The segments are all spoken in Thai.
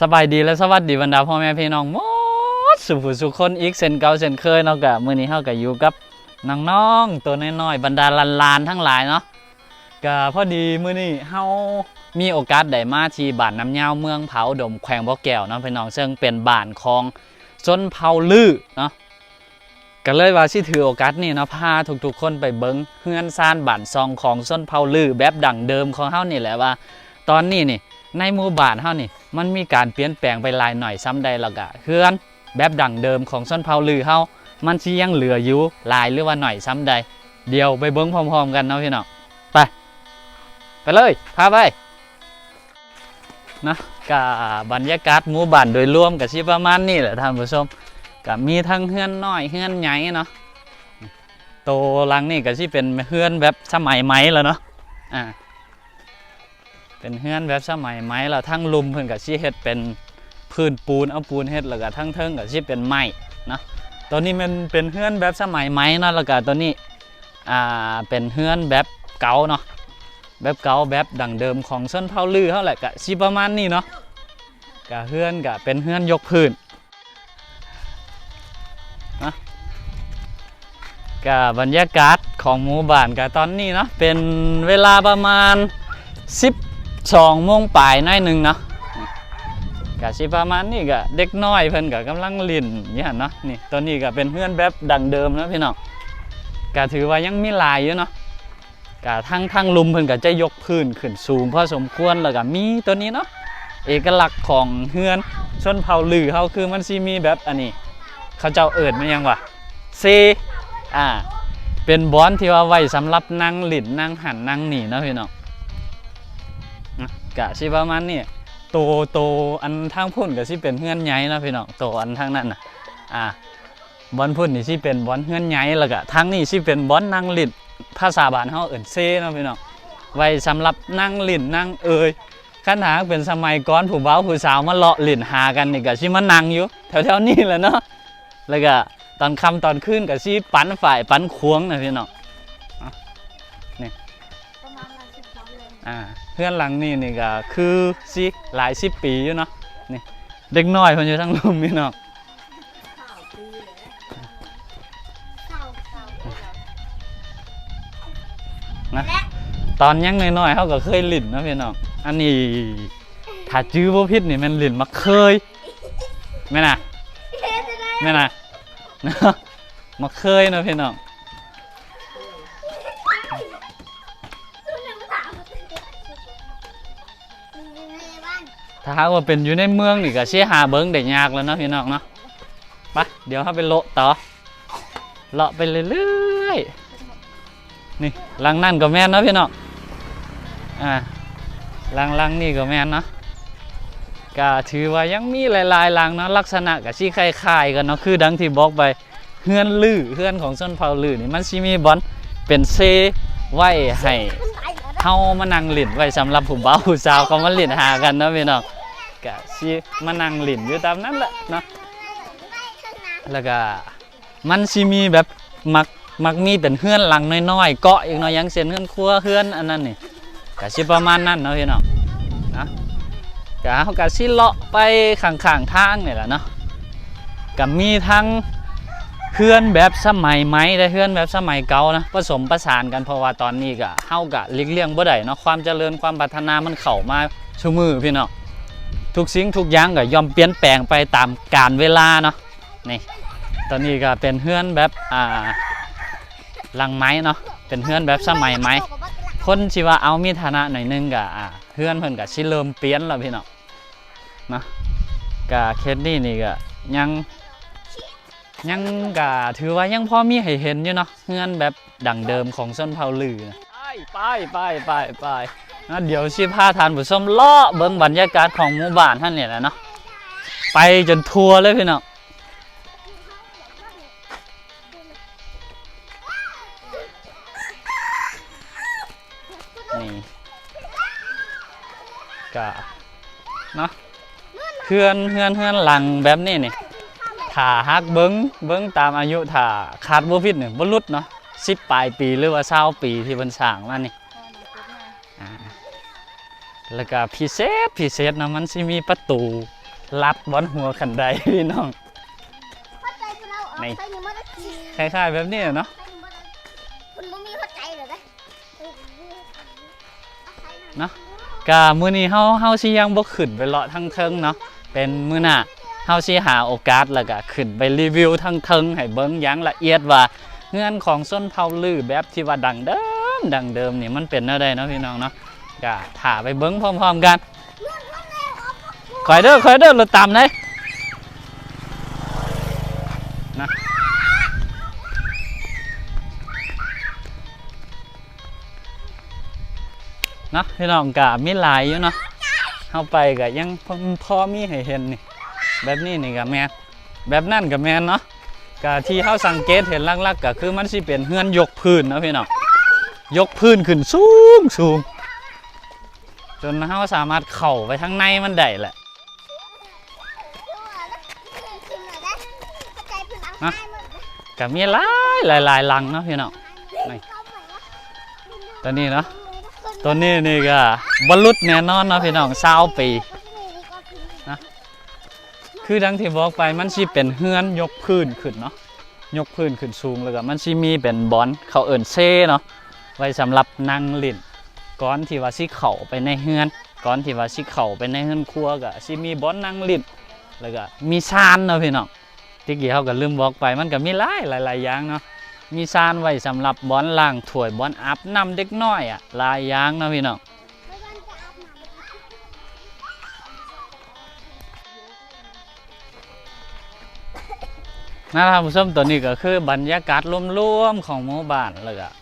สบายดีและสวัสดีบรรดาพ่อแม่พี่น้องหมดสุขสุขคนอีกเส้นเก่าเส้นเคยเนาะกะมื้อนี้เฮาก็อยู่กับน้องๆตัวน้อยๆบรรดาลานๆทั้งหลายเนาะก็พอดีมื้อนี้เฮามีโอกาสได้มาที่บ้านน้ำยาวเมืองเผาดมแขวงบ่อแก้วเนาะพี่น้องซึ่งเป็นบ้านของชนเผ่าลือเนาะก็เลยว่าสิถือโอกาสนี้เนาะพาทุกๆคนไปเบิงเฮือนซานบ้านซองของชนเผ่าลือแบบดั้งเดิมของเฮานี่แหละว่า ตอนนี้นี่ ในหมู่บ้านเฮานี่มันมีการเปลี่ยนแปลงไปหลายหน่อยซ้ำใดแล้วก็เฮือนแบบดั้งเดิมของชนเผ่าลือเฮามันสิยังเหลืออยู่หลายหรือว่าหน่อยซ้ำใด เดี๋ยวไปเบิ่งพร้อมๆกันเนาะพี่น้องไปไปเลยพาไปนะกับบรรยากาศหมู่บ้านโดยรวมก็สิประมาณนี้แหละท่านผู้ชมก็มีทั้งเฮือนน้อยเฮือนใหญ่เนาะโตลังนี่ก็สิเป็นเฮือนแบบสมัยใหม่แล้วเนาะอ่า เป็นเฮือนแบบสมัยไม้แล้วทั้งลุมเพิ่นก็สิเฮ็ดเป็นพื้นปูนเอาปูนเฮ็ดแล้วก็ทั้งเทิงก็สิเป็นไม้เนาะตัวนี้มันเป็นเฮือนแบบสมัยไม้นะแล้วก็ตัวนี้อ่าเป็นเฮือนแบบเก่าเนาะแบบเก่าแบบดั้งเดิมของชนเผ่าลือเฮาแหละก็สิประมาณนี้เนาะก็เฮือนก็เป็นเฮือนยกพื้นนะก็บบรรยากาศของหมู่บ้านก็ตอนนี้เนาะเป็นเวลาประมาณ10 สองโมงปลายน้อยหนึ่งเนาะกะสิประมาณนี้ก็เด็กน้อยเพิ่นก็กำลังลินนี่หั่นเนาะนี่ตัวนี้ก็เป็นเพื่อนแบบดังเดิมนะพี่น้องก็ถือว่ายังมีลายอยู่เนาะก็ทั้งทั้งลุมเพิ่นก็จะยกพื้นขึ้นสูงพอสมควรแล้วก็มีตัวนี้เนาะเอกลักษณ์ของเฮือนชนเผ่าลือเฮาคือมันสิมีแบบอันนี้ เขาเจ้าเอิ้นมันยังวะเซอ่าเป็นบอนที่ว่าไว้สำหรับนั่งหลินนั่งหันนั่งหนีนะพี่น้อง นะกะสิประมาณนี้โตโตอันทางพุ่นก็สิเป็นเฮือนใหญ่นะพี่น้องโตอันทางนั้นน่ะอ่าบอนพุ่นนี่สิเป็นบอนเฮือนใหญ่แล้วก็ทางนี้สิเป็นบอนนั่งลิ้นภาษาบ้านเฮาเอิ้นเซเนาะพี่น้องไว้สำหรับนั่งลิ้นนั่งเอ่ยคันหากเป็นสมัยก่อนผู้บ่าวผู้สาวมาเลาะลิ้นหากันนี่ก็สิมานั่งอยู่แถวๆนี้แหละเนาะแล้วก็ตอนค่ำตอนคืนก็สิปันฝ่ายปันควงนะพี่น้องประมาณวันสิบสองเลยอ่า เพื่อนหลังนี่นี่ก็คือสิหลายสิบปีอยู่เนาะนี่เด็กน้อยคนอยู่ทั้งลุมพี่น้องข่าวปีเลยข่าวข่าวปีแล้วนะตอนยังน้อยๆเขาก็เคยหลินนะพี่น้องอันนี้ถ้าจื้อบ่ผิดนี่มันหลินมาเคยแม่น่ะได้แม่น่ะมาเคยนะพี่น้อง ถ้าหากว่าเป็นอยู่ในเมืองนี่ก็เชี่ยหาเบิ้งได้ยากแล้วเนาะพี่น้องเนาะไปเดี๋ยวเขาไปโละต่อเลาะไปเรื่อยๆนี่ลังนั่นก็แม่นเนาะพี่น้องอ่าลังลังนี่ก็แม่นเนาะก็ถือว่ายังมีหลายๆลังเนาะลักษณะกับชี้คล้ายๆกันเนาะคือดังที่บอกไปเฮือนลือเฮือนของส้นเผาลือนี่มันสิมีบอลเป็นเซไว้ให้เฮามานั่งหลินไว้สำหรับผู้บ่าวผู้สาวเขามาหลินหากันเนาะพี่น้อง ก็สิมานั่งหลินอยู่ตามนั้นแหละเนาะแล้วก็มันสิมีแบบมักมักมีเป็นเฮือนหลังน้อยๆเกาะอีกเนาะอยังเส้นเฮือนครัวเฮือนอันนั้นนี่ก็สิประมาณนั้นเนาะพี่น้องนะก็เฮาก็สิเลาะไปข้างๆทางนี่แหละเนาะก็มีทั้งเฮือนแบบสมัยใหม่และเฮือนแบบสมัยเก่านะผสมประสานกันเพราะว่าตอนนี้ก็เฮาก็หลีกเลี่ยงบ่ได้เนาะความเจริญความพัฒนามันเข้ามาชุมือพี่น้อง ทุกสิ่งทุกอย่างก็ยอมเปลี่ยนแปลงไปตามกาลเวลาเนาะนี่ตอนนี้ก็เป็นเฮือนแบบอ่าลังไม้เนาะเป็นเฮือนแบบสมัยไม้คนที่ว่าเอามีฐานะหน่อยนึงก็อ่าเฮือนเพิ่นก็สิเริ่มเปลี่ยนแล้วพี่น้องเนาะก็เคสนี้นี่ก็ยังยังก็ถือว่ายังพอมีให้เห็นอยู่เนาะเฮือนแบบดั่งเดิมของส้นเผาลือนะไปไปไปไปไป นะเดี๋ยวสิพาทานผู้ชมเลาะเบิ่งบรรยากาศของหมู่บ้านท่านเนี่ยแหละเนาะไปจนทัวร์เลยพี่น้องนี่ก็เนาะเพื่อนเพื่อนเพื่อนหลังแบบนี้นี่ถ้าฮักเบิ้งเบิ้งตามอายุถ้าขาดบ่ผิดเนี่ยบ่ลุดเนาะสิปลายปีหรือว่าเศร้าปีที่เพิ่นสร้างมานี่ แล้วก็พิเศษพิเศษนะมันสิมีประตูลัดบอนหัวขันไดพี่น้องเข้าใจคือเราเอานี่ใส่หนึ่งมาได้กี่คล้ายๆแบบนี้เนาะใส่หนึ่งมาได้คุณบ่มีเข้าใจเหรอเด้เออเอาใส่หน่อยเนาะกะมื้อนี้เฮาเฮาสิยังบ่ขึ้นไปเลาะทั้งเทิงเนาะเป็นมื้อหน้าเฮาสิหาโอกาสแล้วก็ขึ้นไปรีวิวทั้งเทิงให้เบิ่งอย่างละเอียดว่าเงื่อนของส้นเผาลือแบบที่ว่าดังเดิมดังเดิมนี่มันเป็นแนวใดเนาะพี่น้องเนาะ ก็ถ่าไปเบิ่งพร้อมๆกันคอยเด้อคอยเด้อรถตามเลยนะเนาะพี่น้องก็มีหลายอยู่เนาะเข้าไปก็ยังพอพอมีให้เห็นนี่ แบบนี้นี่ก็แมนแบบนั่นก็แมนเนาะก็ที่เขาสังเกตเห็นลักๆก็คือมันสิเป็นเฮือนยกพื้นเนาะพี่น้องยกพื้นขึ้นสูงสูง จนเขาสามารถเข้าไปข้างในมันได้แหละนะก็มีหลายหลายหลายลังเนาะพี่น้องนี่ตัวนี้เนาะตัวนี้นี่ก็บรรลุแน่นอนเนาะพี่น้องเศร้าปีคือดังที่บอกไปมันสิเป็นเฮือนยกพื้นขึ้นเนาะยกพื้นขึ้นสูงแล้วก็มันสิมีเป็นบอนเขาเอิ่นเซ่เนาะไว้สำหรับนั่งเล่น ก่อนที่ว่าสิเข้าไปในเฮือนก่อนที่ว่าสิเข้าไปในเฮือนครัวก็สิมีบอนนั่งเล่นแล้วก็มีซานเนาะพี่น้องที่กี้เขาก็ลืมบอกไปมันก็มีหลายหลายอย่างเนาะมีซานไว้สำหรับบอนล้างถ้วยบอนอาบน้ำเด็กน้อยอะหลายอย่างเนาะพี่น้องนะท่านผู้ชมตัวนี้ก็คือบรรยากาศรวมๆของหมู่บ้านเลยอะ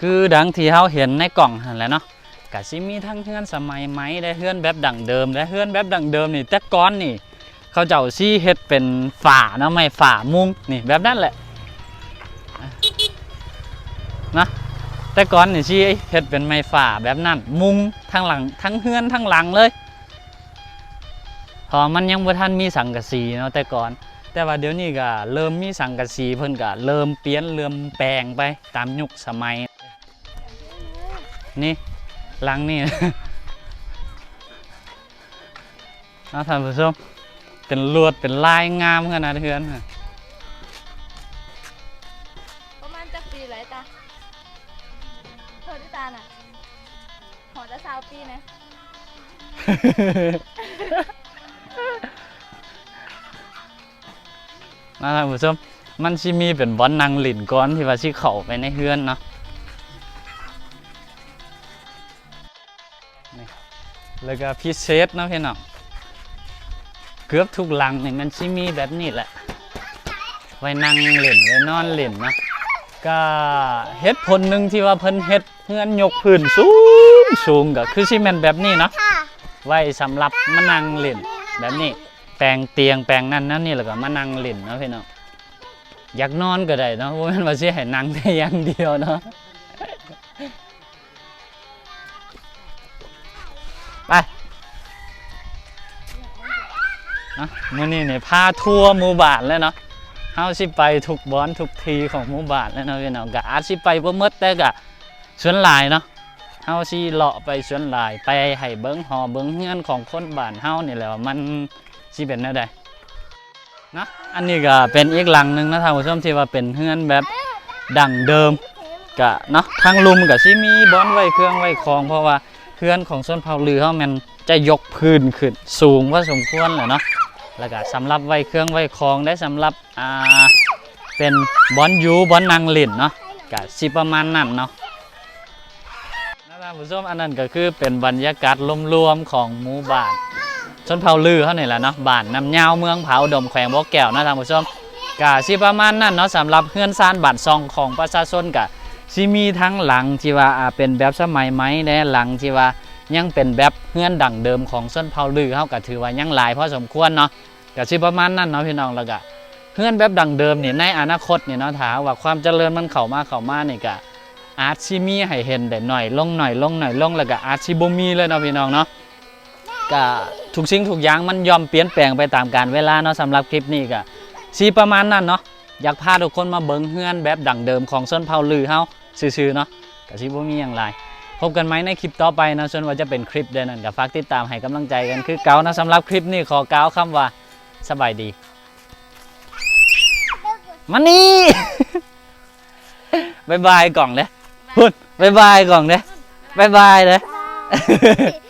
คือดังที่เราเห็นในกล่องหันแหล้วเนาะก็สิมีทั้งเฮือนสมัยใหม่ได้เฮือนแบบดั้งเดิม และเฮือนแบบดั้งเดิมนี่แต่ก่อนนี่ เขาเจ้าซี่เฮ็ดเป็นฝาเนาะไม่ฝามุงนี่แบบนั้นแหละนะแต่ก่อนนี่ซี่เฮ็ดเป็นไม้ฝาแบบนั้นมุงทั้งหลังทั้งเฮือนทั้งหลังเลยพอมันยังบ่ทันมีสังกะสีเนาะแต่ก่อน แต่ว่าเดี๋ยวนี้ก็เริ่มมีสังกะสีเพิ่นก็เริ่มเปลี่ยนเริ่มแปลงไปตามยุคสมัย นี่หลังนี่นะท่านผู้ชมเป็นลวดเป็นลายงามขนาดเทือนน่ะประมาณจักปีไรตาเธอที่ตาน่ะหอจะสาวปีนะนะท่านผู้ชมมันสิมีเป็นบอนนางหลินก้อนที่ว่าสิเข้าไปในเฮือนเนาะ แล้วก็พิเศษเนาะพี่น้องเกือบทุกหลังนี่มันสิมีแบบนี้แหละ ไว้นั่งเล่นไว้นอนเล่นเนาะก็เฮ็ดผลหนึ่งที่ว่าเพิ่นเฮ็ดเฮือนยกพื้นสูงสูงก็คือสิแม่นแบบนี้เนาะค่ะไว้สำหรับมานั่งเล่นแบบนี้ แปลงเตียงแปลงนั่นนั่นนี่แล้วก็มานั่งเล่นเนาะพี่น้องอยากนอนก็ได้เนาะเพราะมันว่าสิให้นั่งได้อย่างเดียวเนาะ ไปเนาะมื้อนี้เนี่ยพาทัวร์หมู่บ้านแล้วเนาะเฮาสิไปทุกบอนทุกทีของหมู่บ้านแล้วเนาะพี่น้องก็อาจสิไปบ่หมดแต่ก็ส่วนหลายเนาะเฮาสิเลาะไปสวนหลายไปให้เบิ่งหอเบิ่งเฮือนของคนบ้านเฮานี่แหละว่ามันสิเป็นแนวใดนะอันนี้ก็เป็นอีกหลังหนึงนะท่านผู้ชมที่ว่าเป็นเฮือนแบบดั้งเดิมก็เนาะทางลุมก็สิมีบอนไว้เครื่องไว้ของเพราะว่า เฮือนของชนเผาลือเฮามันจะยกพื้นขึ้นสูงพอสมควรแหละเนาะแล้วก็สำหรับไว้เครื่องไว้ของได้สำหรับอ่าเป็นบอนยูบอนนางล่นเนาะก็สิประมาณนั้นเนาะนะท่านผู้ชมอันนั้นก็คือเป็นบรรยากาศรวมๆของหมู่บ้านชนเผาลือเขานี่แหละเนาะบ้านน้ำยาวเมืองเผาดมแขวงบ่อแก้วนะท่านผู้ชมกะสิประมาณนั้นเนาะสำหรับเฮือนซานบ้านซองของประชาชนกะ สิมีทั้งหลังที่ว่าอ่าเป็นแบบสมัยใหม่และหลังที่ว่ายังเป็นแบบเฮือนดั่งเดิมของชนเผาลือเขาก็ถือว่ายังหลายพอสมควรเนาะกะสิประมาณนั้นเนาะพี่น้องแล้วก็เฮือนแบบดั่งเดิมนี่ในอนาคตเนี่ยเนาะถ้าว่าความเจริญมันเข้ามาเข้ามานี่กะอาจสิมีให้เห็นได้หน่อยลงหน่อยลงหน่อยลงแล้วก็อาจสิบ่มีเลยเนาะพี่น้องเนาะก็ทุกสิ่งทุกอย่างมันยอมเปลี่ยนแปลงไปตามกาลเวลาเนาะสำหรับคลิปนี้ก็สิประมาณนั้นเนาะอยากพาทุกคนมาเบิ่งเฮือนแบบดั่งเดิมของส้นเผาลือเฮา ซื่อๆเนาะกะสิบ่มีอย่างไรพบกันไหมในคลิปต่อไปนะส่วนว่าจะเป็นคลิปเดือนนั้นก็ฝากติดตามให้กำลังใจกันคือเกานะสำหรับคลิปนี้ขอเกาคำว่าสบายดีมานี่บายบายกล่องเลยพุ่นบายบายกล่องเลยบายบายเลยบ๊ายบาย